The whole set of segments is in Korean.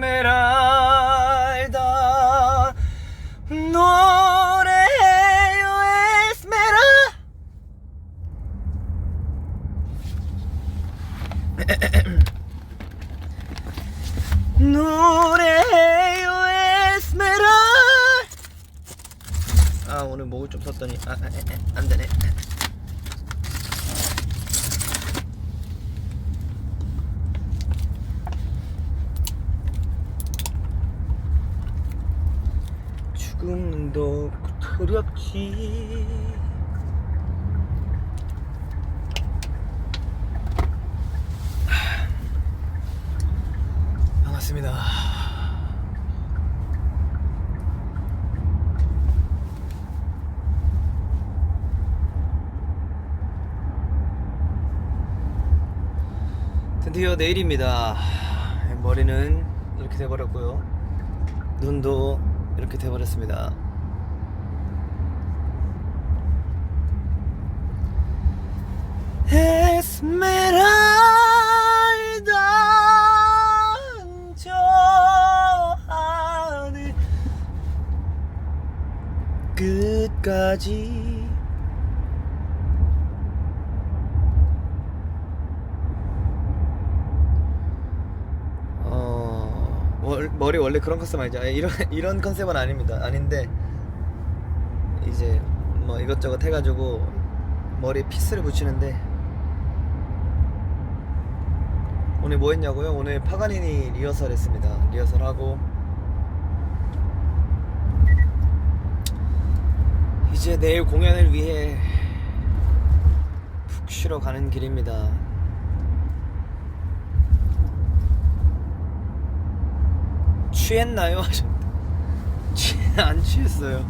에스메랄다. 노래해요 에스메라 노래해요 에스메라 아 오늘 목을 좀 썼더니 아, 아, 아, 아, 안 되네 죽음도 두렵지 반갑습니다. 드디어 내일입니다. 머리는 이렇게 돼버렸고요. 눈도 이렇게 돼버렸습니다 에스메랄다 저 하늘 끝까지 어 월- 머리 원래 그런 컨셉 아니죠? 아니, 이런 이런 컨셉은 아닙니다. 아닌데 이제 뭐 이것저것 해가지고 머리에 피스를 붙이는데 오늘 뭐 했냐고요? 오늘 파가니니 리허설 했습니다. 리허설 하고 이제 내일 공연을 위해 푹 쉬러 가는 길입니다. 취했나요? 안 취했어요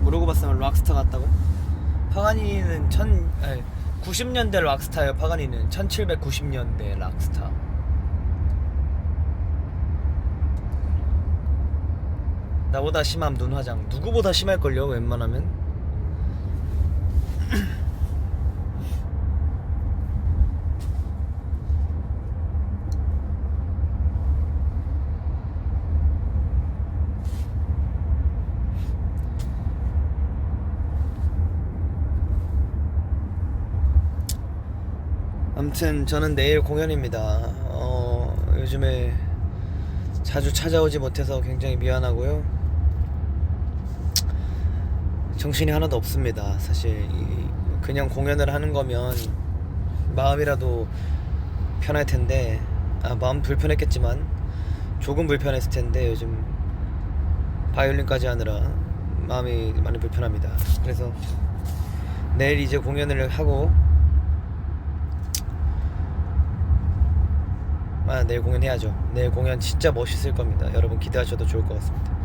모르고 봤으면 락스타 같다고? 파가니는 천 아니, 90년대 락스타예요. 파가니는 1790년대 락스타. 나보다 심함 눈화장. 누구보다 심할걸요 웬만하면 아무튼 저는 내일 공연입니다. 어, 요즘에 자주 찾아오지 못해서 굉장히 미안하고요. 정신이 하나도 없습니다. 사실 이- 그냥 공연을 하는 거면 마음이라도 편할 텐데 아, 마음 불편했겠지만 조금 불편했을 텐데 요즘 바이올린까지 하느라 마음이 많이 불편합니다. 그래서 내일 이제 공연을 하고 아, 내일 공연 해야죠. 내일 공연 진짜 멋있을 겁니다. 여러분 기대하셔도 좋을 것 같습니다.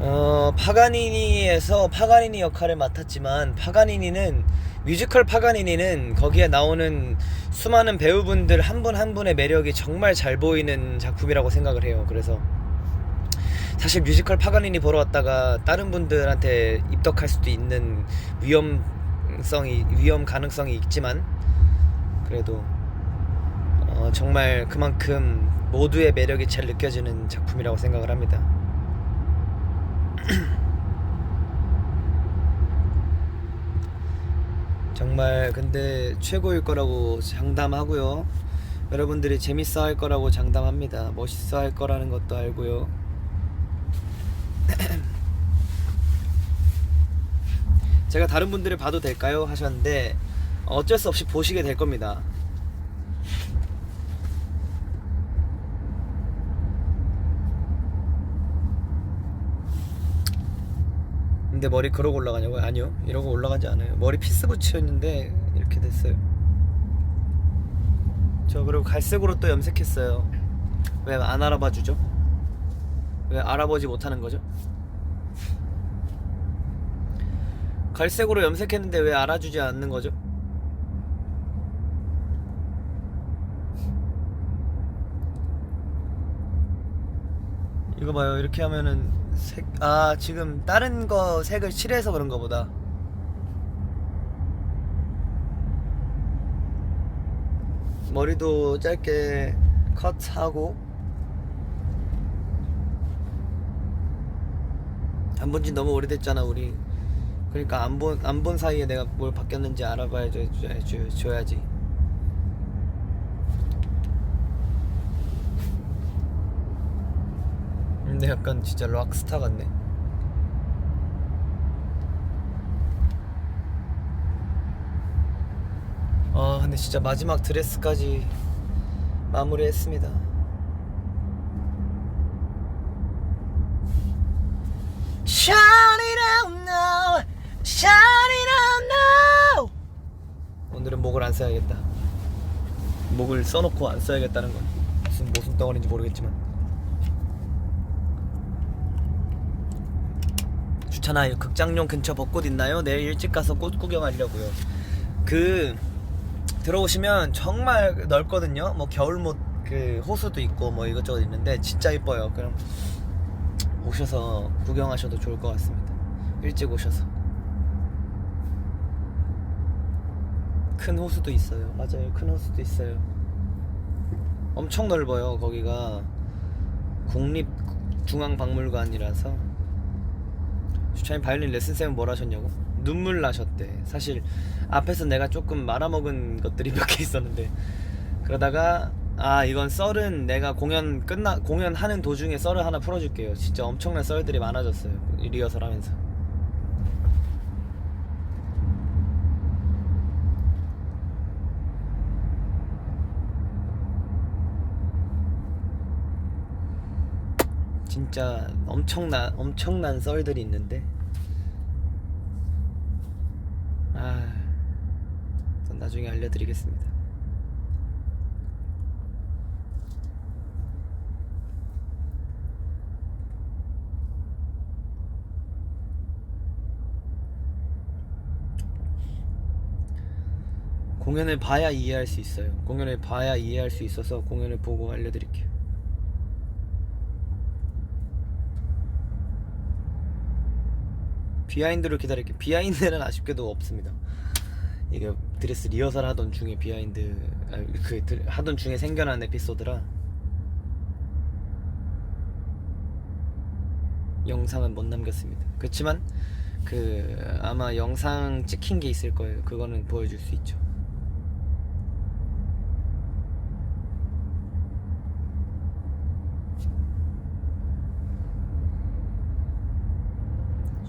어, 파가니니에서 파가니니 역할을 맡았지만 파가니니는 뮤지컬 파가니니는 거기에 나오는 수많은 배우분들 한 분한 분의 매력이 정말 잘 보이는 작품이라고 생각을 해요. 그래서 사실 뮤지컬 파가니니 보러 왔다가 다른 분들한테 입덕할 수도 있는 위험성이 위험 가능성이 있지만 그래도 어, 정말 그만큼 모두의 매력이 잘 느껴지는 작품이라고 생각을 합니다. 정말 근데 최고일 거라고 장담하고요. 여러분들이 재밌어 할 거라고 장담합니다. 멋있어 할 거라는 것도 알고요. 제가 다른 분들을 봐도 될까요? 하셨는데 어쩔 수 없이 보시게 될 겁니다. 근데 머리 그러고 올라가냐고요? 아니요. 이러고 올라가지 않아요. 머리 피스 붙였는데 이렇게 됐어요. 저 그리고 갈색으로 또 염색했어요. 왜 안 알아봐 주죠? 왜 알아보지 못하는 거죠? 갈색으로 염색했는데 왜 알아주지 않는 거죠? 이거 봐요. 이렇게 하면은 색, 아, 지금 다른 거 색을 칠해서 그런가 보다. 머리도 짧게 컷하고 안 본 지 너무 오래됐잖아 우리 그러니까 안 본 안 본 사이에 내가 뭘 바뀌었는지 알아봐야 줘야지 근데 약간 진짜 락스타 같네. 아 근데 진짜 마지막 드레스까지 마무리했습니다. Shine it out now. 오늘은 목을 안 써야겠다. 목을 써놓고 안 써야겠다는 건 무슨 모순 덩어리인지 모르겠지만 주차나 극장용 근처 벚꽃 있나요? 내일 일찍 가서 꽃 구경하려고요 그 들어오시면 정말 넓거든요. 뭐 겨울못 그 호수도 있고 뭐 이것저것 있는데 진짜 이뻐요. 그럼 오셔서 구경하셔도 좋을 것 같습니다. 일찍 오셔서 큰 호수도 있어요. 맞아요. 큰 호수도 있어요. 엄청 넓어요. 거기가 국립 중앙박물관이라서 주차님 바이올린 레슨 쌤은 뭘 하셨냐고? 눈물 나셨대. 사실 앞에서 내가 조금 말아먹은 것들이 몇 개 있었는데 그러다가 아 이건 썰은 내가 공연 끝나 공연하는 도중에 썰을 하나 풀어줄게요. 진짜 엄청난 썰들이 많아졌어요. 이 리허설 하면서. 진짜 엄청난 엄청난 썰들이 있는데 아, 전 나중에 알려드리겠습니다. 공연을 봐야 이해할 수 있어요. 공연을 봐야 이해할 수 있어서 공연을 보고 알려드릴게요. 비하인드를 기다릴게요. 비하인드는 아쉽게도 없습니다. 이게 드레스 리허설 하던 중에 비하인드 아, 그 드- 하던 중에 생겨난 에피소드라 영상은 못 남겼습니다. 그렇지만 그 아마 영상 찍힌 게 있을 거예요. 그거는 보여줄 수 있죠.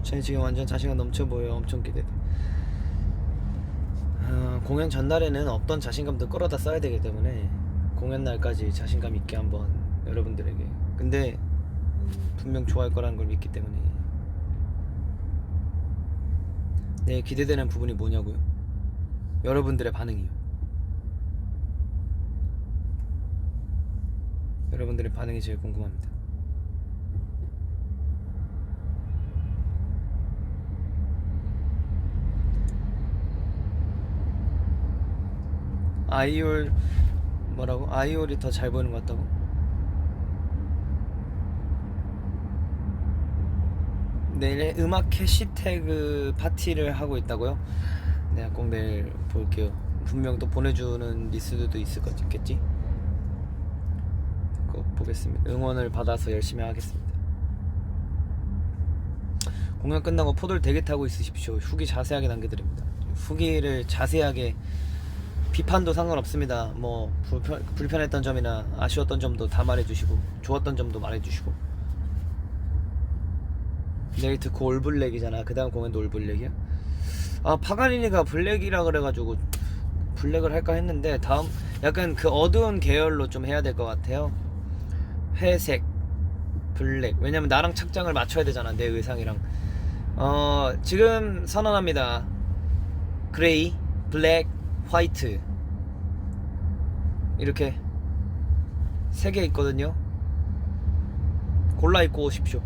쟤 지금 완전 자신감 넘쳐 보여. 엄청 기대돼. 아, 공연 전날에는 없던 자신감도 끌어다 써야 되기 때문에 공연 날까지 자신감 있게 한번 여러분들에게. 근데 분명 좋아할 거라는 걸 믿기 때문에. 네, 기대되는 부분이 뭐냐고요? 여러분들의 반응이요. 여러분들의 반응이 제일 궁금합니다. 아이올 뭐라고? 아이올이 더 잘 보이는 것 같다고? 내일 음악 해시태그 파티를 하고 있다고요? 내가 꼭 내일 볼게요. 분명 또 보내주는 리스트도 있을 것 있겠지? 꼭 보겠습니다. 응원을 받아서 열심히 하겠습니다. 공연 끝나고 포도를 대게 타고 있으십시오. 후기 자세하게 남겨드립니다. 후기를 자세하게 비판도 상관없습니다. 뭐 불편, 불편했던 점이나 아쉬웠던 점도 다 말해주시고 좋았던 점도 말해주시고 내일 듣고 올블랙이잖아. 그 다음 공연도 올블랙이야? 아 파가니니가 블랙이라 그래가지고 블랙을 할까 했는데 다음 약간 그 어두운 계열로 좀 해야 될 것 같아요. 회색, 블랙. 왜냐면 나랑 착장을 맞춰야 되잖아. 내 의상이랑. 어 지금 선언합니다. 그레이, 블랙, 화이트 이렇게 세 개 있거든요. 골라 입고 오십시오.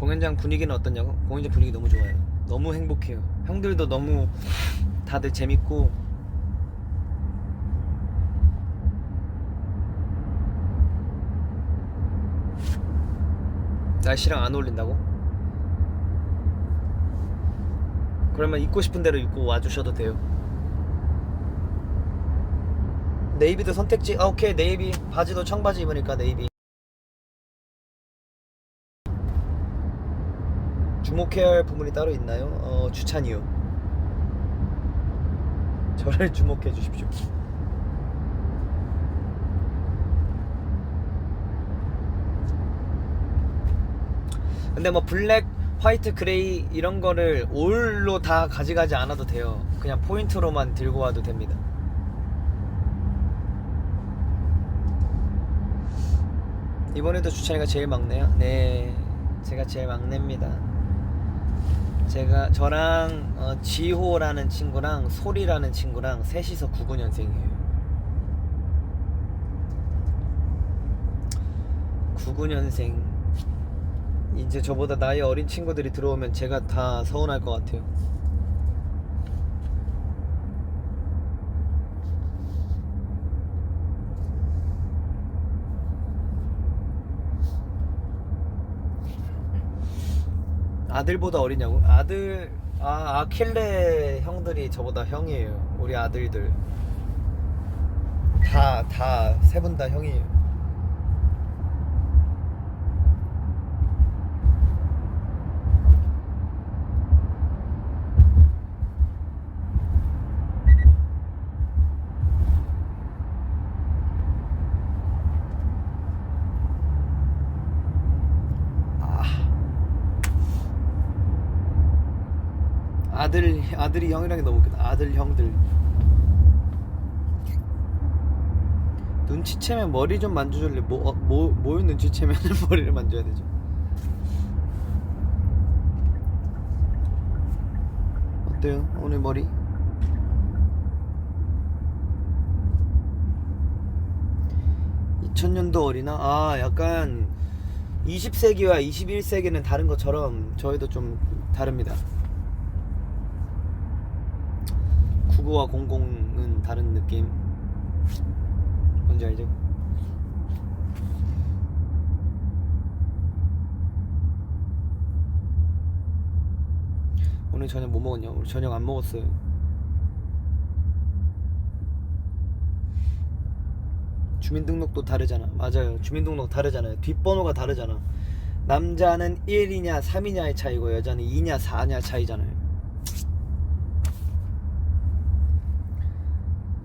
공연장 분위기는 어떠냐고? 공연장 분위기 너무 좋아요. 너무 행복해요. 형들도 너무 다들 재밌고 날씨랑 안 어울린다고? 그러면 입고 싶은 대로 입고 와주셔도 돼요. 네이비도 선택지. 아 오케이 네이비 바지도 청바지 입으니까 네이비. 주목해야 할 부분이 따로 있나요? 어 주찬이요. 저를 주목해 주십시오. 근데 뭐 블랙, 화이트, 그레이 이런 거를 올로 다 가져가지 않아도 돼요. 그냥 포인트로만 들고 와도 됩니다. 이번에도 주찬이가 제일 막내요? 네, 제가 제일 막내입니다. 제가 저랑 어, 지호라는 친구랑 소리라는 친구랑 셋이서 99년생이에요. 99년생 이제 저보다 나이 어린 친구들이 들어오면 제가 다 서운할 것 같아요. 아들보다 어리냐고? 아들 아 아킬레 형들이 저보다 형이에요. 우리 아들들 다 다 세 분 다 형이에요. 아. 아들 아들이 형이랑이 너무 웃기다. 아들 형들. 눈치채면 머리 좀 만져줄래? 뭐, 어, 뭐, 뭘 눈치채면 머리를 만져야 되죠? 어때요? 오늘 머리? (2000년도) 어리나? 아 약간 20세기와 21세기는 다른 것처럼 저희도 좀 다릅니다 99와 00은 다른 느낌 뭔지 알죠? 오늘 저녁 뭐 먹었냐? 우리 저녁 안 먹었어요. 주민등록도 다르잖아. 맞아요. 주민등록 다르잖아요. 뒷번호가 다르잖아. 남자는 1이냐 3이냐의 차이고 여자는 2냐 4냐 차이잖아요.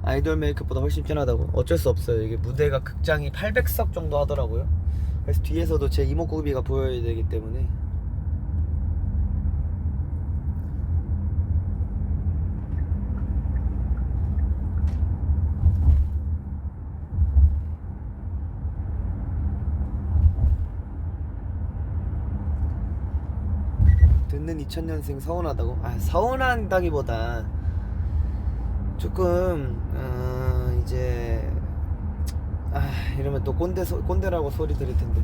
아이돌 메이크업보다 훨씬 편하다고. 어쩔 수 없어요. 이게 무대가 극장이 800석 정도 하더라고요. 그래서 뒤에서도 제 이목구비가 보여야 되기 때문에. 듣는 2000년생 서운하다고? 아 서운한다기보다 조금 어, 이제 아 이러면 또 꼰대 소, 꼰대라고 소리 들을 텐데.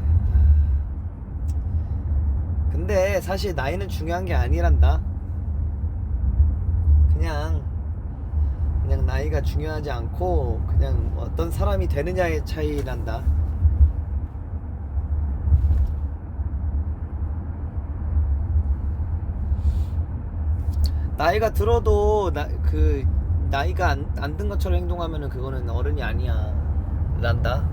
근데 사실 나이는 중요한 게 아니란다. 그냥 그냥 나이가 중요하지 않고 그냥 어떤 사람이 되느냐의 차이란다. 나이가 들어도 나, 그 나이가 안안든 것처럼 행동하면은 그거는 어른이 아니야 란다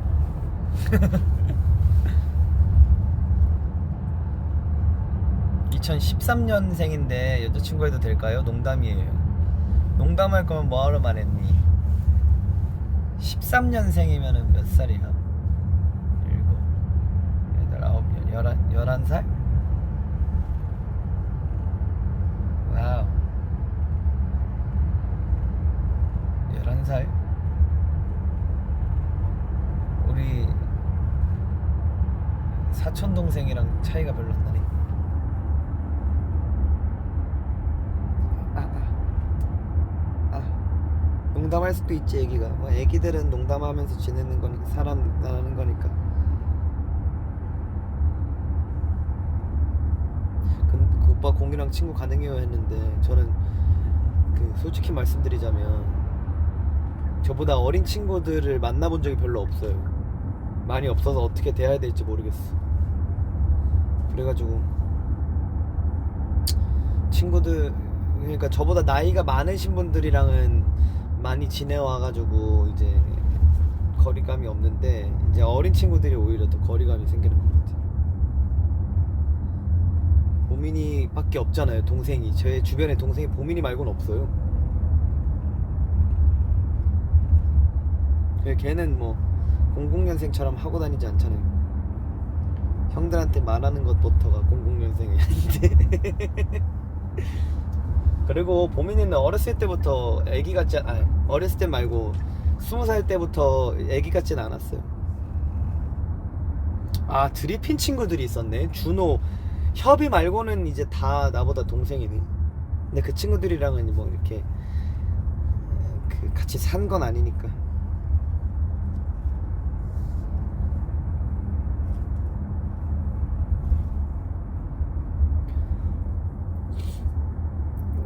(2013년생인데) 여자친구 해도 될까요? 농담이에요 농담할 거면 뭐하러 말했니 13년생이면은 몇 살이야? 일곱 여덟 아홉 열 열한 열한 살? 와우 11살? 우리 사촌 동생이랑 차이가 별로 안 나네. 아, 아. 아. 농담할 수도 있지 애기가. 뭐 애기들은 농담하면서 지내는 거니까 살아나는 거니까. 근- 그 오빠 공이랑 친구 가능해요 했는데 저는 그 솔직히 말씀드리자면 저보다 어린 친구들을 만나본 적이 별로 없어요. 많이 없어서 어떻게 대해야 될지 모르겠어. 그래가지고 친구들 그러니까 저보다 나이가 많으신 분들이랑은 많이 지내와가지고 이제 거리감이 없는데 이제 어린 친구들이 오히려 더 거리감이 생기는 것 같아요. 보민이밖에 없잖아요 동생이 제 주변에 동생이 보민이 말고는 없어요. 그래, 걔는 뭐 00년생처럼 하고 다니지 않잖아요. 형들한테 말하는 것부터가 00년생이 아닌데. 그리고 보민이는 어렸을 때부터 애기 같지 않, 아니 어렸을 때 말고 스무 살 때부터 애기 같진 않았어요. 아 드리핀 친구들이 있었네. 준호, 협이 말고는 이제 다 나보다 동생이네. 근데 그 친구들이랑은 뭐 이렇게 그 같이 산 건 아니니까.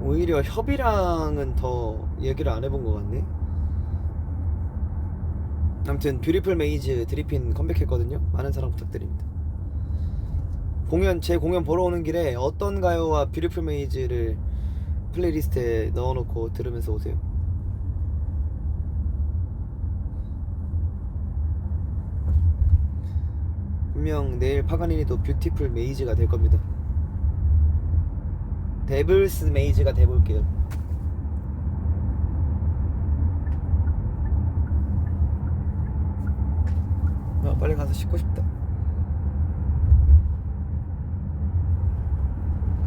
오히려 협이랑은 더 얘기를 안 해본 것 같네. 아무튼 뷰티풀 메이즈 드리핀 컴백했거든요. 많은 사랑 부탁드립니다. 공연 제 공연 보러 오는 길에 어떤 가요와 뷰티풀 메이즈를 플레이리스트에 넣어놓고 들으면서 오세요. 분명 내일 파가니니도 뷰티풀 메이즈가 될 겁니다. 데블스 메이즈가 돼볼게요. 아, 빨리 가서 씻고 싶다.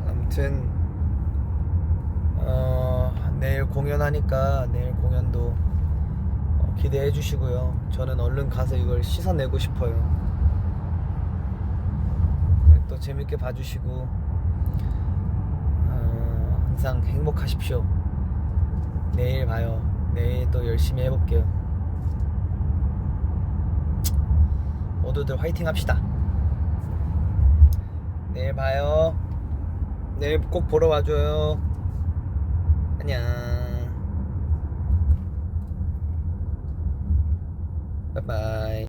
아무튼 어, 내일 공연하니까 내일 공연도 어, 기대해 주시고요. 저는 얼른 가서 이걸 씻어내고 싶어요. 네, 또 재밌게 봐주시고 어, 항상 행복하십시오. 내일 봐요. 내일 또 열심히 해볼게요. 모두들 화이팅 합시다. 내일 봐요. 내일 꼭 보러 와줘요. 안녕. 바이바이.